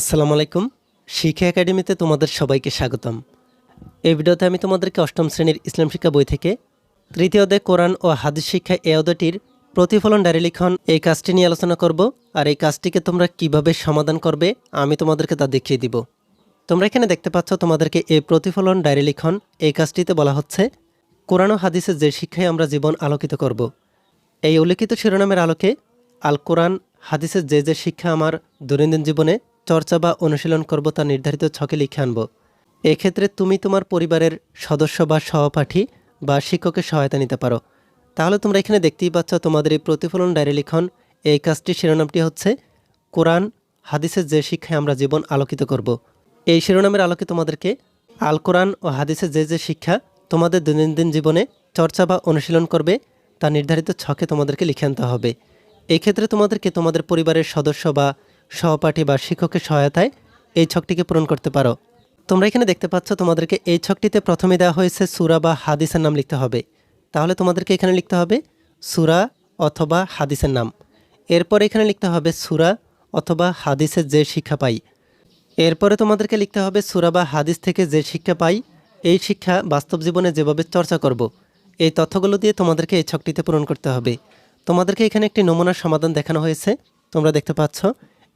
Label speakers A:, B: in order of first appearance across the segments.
A: আসসালামু আলাইকুম। শিক্ষা একাডেমিতে তোমাদের সবাইকে স্বাগতম। এই ভিডিওতে আমি তোমাদেরকে অষ্টম শ্রেণির ইসলাম শিক্ষা বই থেকে তৃতীয় অধ্যায় কোরআন ও হাদিস শিক্ষা এ অধ্যায়টির প্রতিফলন ডায়েরি লিখন এই কাজটি নিয়ে আলোচনা করব আর এই কাজটিকে তোমরা কীভাবে সমাধান করবে আমি তোমাদেরকে তা দেখিয়ে দিব। তোমরা এখানে দেখতে পাচ্ছ তোমাদেরকে এই প্রতিফলন ডায়েরি লিখন এই কাজটিতে বলা হচ্ছে, কোরআন ও হাদিসের যে শিক্ষায় আমরা জীবন আলোকিত করব। এই উল্লেখিত শিরোনামের আলোকে আল কোরআন হাদিসের যে যে শিক্ষা আমার দৈনন্দিন জীবনে চর্চা বা অনুশীলন করব তা নির্ধারিত ছকে লিখে আনব। এক্ষেত্রে তুমি তোমার পরিবারের সদস্য বা সহপাঠী বা শিক্ষকের সহায়তা নিতে পারো। তাহলে তোমরা এখানে দেখতেই পাচ্ছ তোমাদের এই প্রতিফলন ডায়েরি লিখন, এই কাজটি শিরোনামটি হচ্ছে, কোরআন, হাদিসের যে শিক্ষায় আমরা জীবন আলোকিত করব। এই শিরোনামের আলোকে তোমাদেরকে আল কোরআন ও হাদিসের যে যে শিক্ষা তোমাদের দৈনন্দিন জীবনে চর্চা বা অনুশীলন করবে তা নির্ধারিত ছকে তোমাদেরকে লিখে আনতে হবে। এক্ষেত্রে তোমাদেরকে তোমাদের পরিবারের সদস্য বা সহপাঠী বা শিক্ষকের সহায়তায় এই ছকটিকে পূরণ করতে পারো। তোমরা এখানে দেখতে পাচ্ছ তোমাদেরকে এই ছকটিতে প্রথমে দেওয়া হয়েছে সুরা বা হাদিসের নাম লিখতে হবে। তাহলে তোমাদেরকে এখানে লিখতে হবে সুরা অথবা হাদিসের নাম। এরপর এখানে লিখতে হবে সুরা অথবা হাদিসের যে শিক্ষা পাই। এরপরে তোমাদেরকে লিখতে হবে সুরা বা হাদিস থেকে যে শিক্ষা পাই, এই শিক্ষা বাস্তব জীবনে যেভাবে চর্চা করব। এই তথ্যগুলো দিয়ে তোমাদেরকে এই ছকটিতে পূরণ করতে হবে। তোমাদেরকে এখানে একটি নমুনার সমাধান দেখানো হয়েছে, তোমরা দেখতে পাচ্ছ।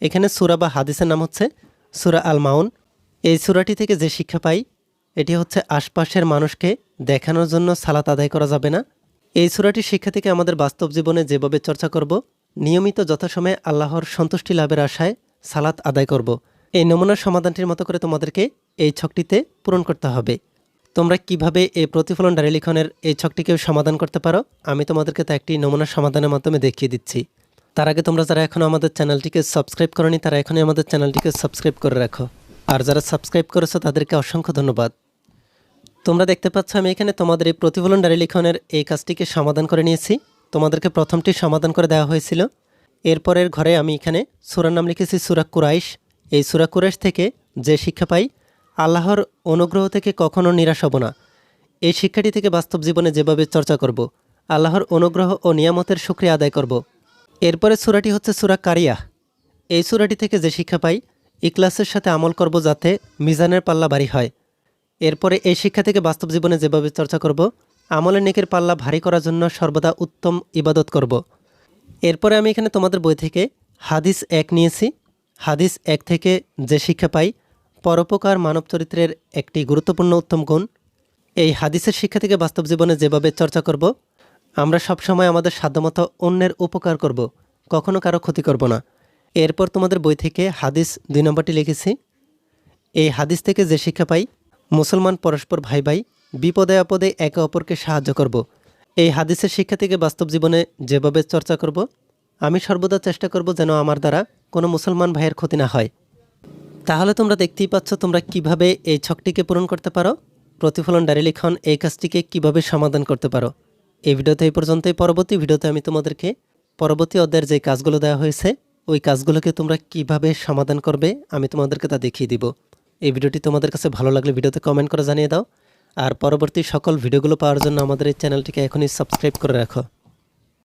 A: এখানে সুরা বা হাদিসের নাম হচ্ছে সুরা আল মাউন এই সুরাটি থেকে যে শিক্ষা পাই, এটি হচ্ছে আশপাশের মানুষকে দেখানোর জন্য সালাত আদায় করা যাবে না। এই সুরাটির শিক্ষা থেকে আমাদের বাস্তব জীবনে যেভাবে চর্চা করব, নিয়মিত যথাসময়ে আল্লাহর সন্তুষ্টি লাভের আশায় সালাত আদায় করব। এই নমুনার সমাধানটির মতো করে তোমাদেরকে এই ছকটিতে পূরণ করতে হবে। তোমরা কীভাবে এই প্রতিফলন ডায়েরি লিখনের এই ছকটিকে সমাধান করতে পারো, আমি তোমাদেরকে তা একটি নমুনার সমাধানের মাধ্যমে দেখিয়ে দিচ্ছি। তার আগে তোমরা যারা এখনও আমাদের চ্যানেলটিকে সাবস্ক্রাইব করনি, তারা এখনই আমাদের চ্যানেলটিকে সাবস্ক্রাইব করে রাখো। আর যারা সাবস্ক্রাইব করেছ, তাদেরকে অসংখ্য ধন্যবাদ। তোমরা দেখতে পাচ্ছ, আমি এখানে তোমাদের এই প্রতিফলন ডায়েরি লিখনের এই কাজটিকে সমাধান করে নিয়েছি। তোমাদেরকে প্রথমটি সমাধান করে দেওয়া হয়েছিল। এরপরের ঘরে আমি এখানে সুরার নাম লিখেছি, সুরা কুরাইশ। এই সুরা কুরাইশ থেকে যে শিক্ষা পাই, আল্লাহর অনুগ্রহ থেকে কখনও নিরাশ হব না। এই শিক্ষাটি থেকে বাস্তব জীবনে যেভাবে চর্চা করব, আল্লাহর অনুগ্রহ ও নিয়ামতের সুক্রিয়া আদায় করব। এরপরে সুরাটি হচ্ছে সুরা কারিয়া। এই সুরাটি থেকে যে শিক্ষা পাই ইকলাসের সাথে আমল করব যাতে মিজানের পাল্লা ভারী হয়। এরপরে এই শিক্ষা থেকে বাস্তব জীবনে যেভাবে চর্চা করব, আমলের নেকের পাল্লা ভারী করার জন্য সর্বদা উত্তম ইবাদত করব। এরপরে আমি এখানে তোমাদের বই থেকে হাদিস এক নিয়েছি। হাদিস এক থেকে যে শিক্ষা পাই, পরোপকার মানব চরিত্রের একটি গুরুত্বপূর্ণ উত্তম গুণ। এই হাদিসের শিক্ষা থেকে বাস্তব জীবনে যেভাবে চর্চা করব আমরা সবসময় আমাদের সাধ্যমতো অন্যের উপকার করব, কখনো কারও ক্ষতি করব না। এরপর তোমাদের বই থেকে হাদিস দুই নম্বরটি লিখেছি। এই হাদিস থেকে যে শিক্ষা পাই, মুসলমান পরস্পর ভাই ভাই বিপদে আপদে একে অপরকে সাহায্য করব। এই হাদিসের শিক্ষা থেকে বাস্তব জীবনে যেভাবে চর্চা করব, আমি সর্বদা চেষ্টা করব যেন আমার দ্বারা কোনো মুসলমান ভাইয়ের ক্ষতি না হয়। তাহলে তোমরা দেখতেই পাচ্ছ তোমরা কীভাবে এই ছকটিকে পূরণ করতে পারো। প্রতিফলন ডায়েরি লিখন এই কাজটিকে কীভাবে সমাধান করতে পারো। এই ভিডিওতে এই পর্যন্তই। পরবর্তী ভিডিওতে আমি তোমাদেরকে পরবর্তী অধ্যায়ের যে কাজগুলো দেওয়া হয়েছে, ওই কাজগুলোকে তোমরা কীভাবে সমাধান করবে আমি তোমাদেরকে তা দেখিয়ে দিব। এই ভিডিওটি তোমাদের কাছে ভালো লাগলে ভিডিওতে কমেন্ট করে জানিয়ে দাও। আর পরবর্তী সকল ভিডিওগুলো পাওয়ার জন্য আমাদের এই চ্যানেলটিকে এখনই সাবস্ক্রাইব করে রাখো।